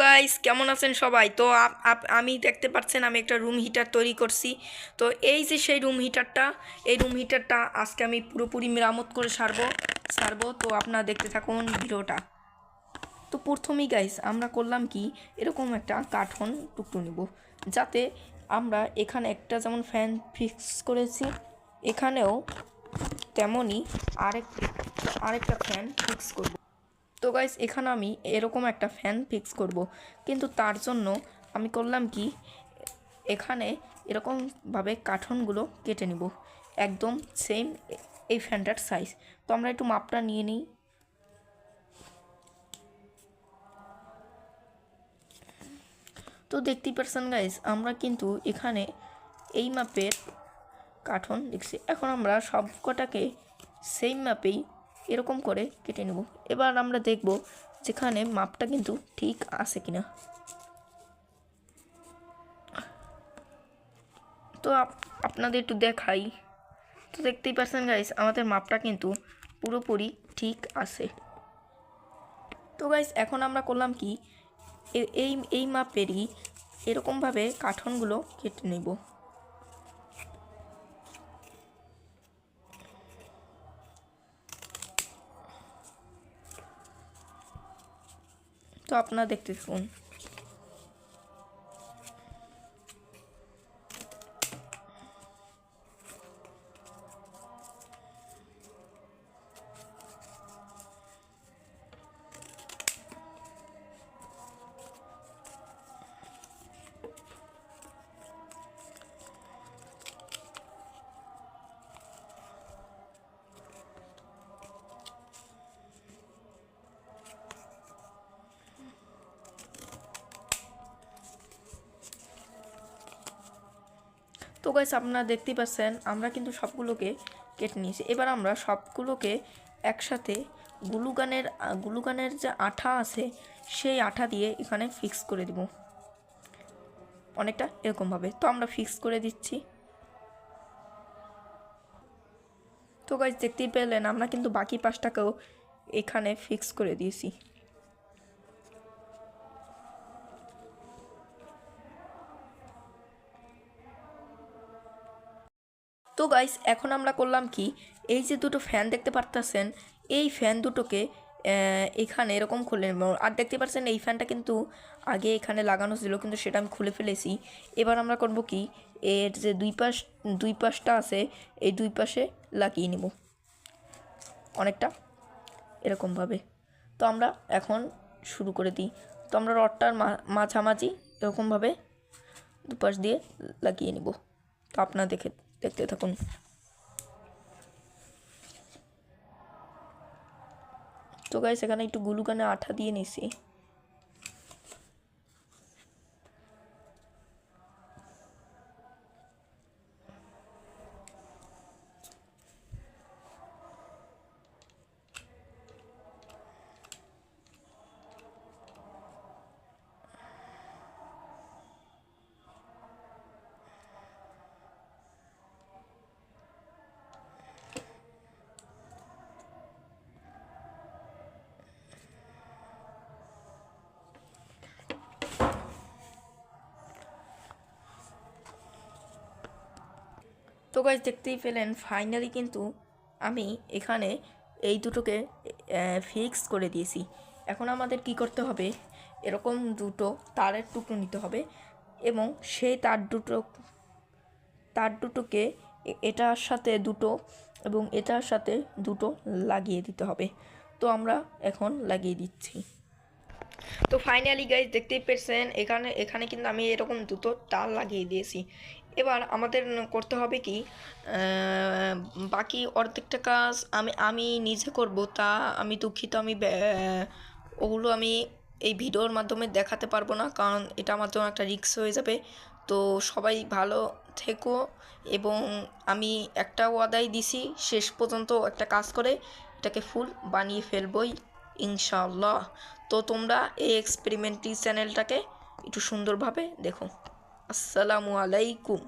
Guys কেমন আছেন সবাই? তো আমি দেখতে পাচ্ছেন আমি একটা রুম হিটার তৈরি করছি। তো এই যে সেই রুম হিটারটা এই রুম হিটারটা আজকে আমি পুরোপুরি মেরামত করে সারবো সারবো। তো আপনারা দেখতে থাকুন ভিডিওটা। তো প্রথমেই গাইস আমরা করলাম কি, এরকম একটা কাঠন টুকরো নিব, যাতে আমরা এখানে একটা যেমন ফ্যান ফিক্স করেছি, এখানেও তেমনই আরেক, আরেকটা ফ্যান ফিক্স করব। তো গাইস এখানে আমি এরকম একটা ফ্যান ফিক্স করব। কিন্তু তার জন্য আমি করলাম কি, এখানে এরকমভাবে কাঠনগুলো কেটে নিব। একদম সেম এই ফ্যানটার সাইজ তো আমরা একটু মাপটা নিয়ে নিই। তো দেখতেই পারছেন গাইস আমরা কিন্তু এখানে এই মাপের কাঠন দেখছি। এখন আমরা সব কটাকে সেম মাপেই এরকম করে কেটে নেব। এবার আমরা দেখব যেখানে মাপটা কিন্তু ঠিক আছে কিনা। তো আপ- আপনাদের একটু দেখাই। তো দেখতেই পারছেন গাইস আমাদের মাপটা কিন্তু পুরোপুরি ঠিক আছে। তো গাইস এখন আমরা করলাম কি? এই এই মাপেরই এরকমভাবে কাঠনগুলো কেটে নেব। তো আপনারা দেখতে থাকুন। তো গাইস আপনারা দেখতেই পাচ্ছেন, আমরা কিন্তু সবগুলোকে কেটে নিয়েছি। এবার আমরা সবগুলোকে একসাথে গ্লুগানের গ্লুগানের যে আঠা আছে, সেই আঠা দিয়ে এখানে ফিক্স করে দিব। অনেকটা এরকমভাবে তো আমরা ফিক্স করে দিচ্ছি। তো গাইস দেখতেই পেলেন, আমরা কিন্তু বাকি পাঁচটাকেও এখানে ফিক্স করে দিয়েছি। তো গাইস এখন আমরা করলাম কি? এই যে দুটো ফ্যান দেখতে পারতেছেন, এই ফ্যান দুটোকে এখানে এরকম খুলে নেব আর দেখতে পাচ্ছেন এই ফ্যানটা কিন্তু আগে এখানে লাগানো ছিল, কিন্তু সেটা আমি খুলে ফেলেছি। এবার আমরা করব কি? এর যে দুই পাশ, দুই পাশটা আছে, এই দুই পাশে লাগিয়ে নেব। অনেকটা এরকমভাবে। তো আমরা এখন শুরু করে দিই। তো আমরা রডটার মাঝামাঝি এরকমভাবে দুপাশ দিয়ে লাগিয়ে নেব। তো আপনারা দেখে দেখতে থাকুন। তো গাইস এখানে একটু গুলুকানে আঠা দিয়ে নিছি। তো গাইস দেখতেই পেলেন ফাইনালি কিন্তু আমি এখানে এই দুটোকে ফিক্স করে দিয়েছি। এখন আমাদের কি করতে হবে? এরকম দুটো তারের টুকরো নিতে হবে এবং সেই তার দুটো, তার দুটোকে এটার সাথে দুটো এবং এটার সাথে দুটো লাগিয়ে দিতে হবে। তো আমরা এখন লাগিয়ে দিচ্ছি। তো ফাইনালি গাইজ দেখতেই পেরেছেন, এখানে এখানে কিন্তু আমি এরকম দুটো তার লাগিয়ে দিয়েছি। এবার আমাদের করতে হবে কি বাকি অর্ধেকটা কাজ আমি আমি নিজে করব, তা আমি দুঃখিত, আমি ওগুলো আমি এই ভিডিওর মাধ্যমে দেখাতে পারব না, কারণ এটা আমার জন্য একটা রিস্ক হয়ে যাবে। তো সবাই ভালো থেকো এবং আমি একটা ওয়াদাই দিছি, শেষ পর্যন্ত একটা কাজ করে এটাকে ফুল বানিয়ে ফেলবই ইনশাল্লাহ তো তোমরা এই এক্সপেরিমেন্টি চ্যানেলটাকে একটু সুন্দরভাবে দেখো। আসসালামু আলাইকুম।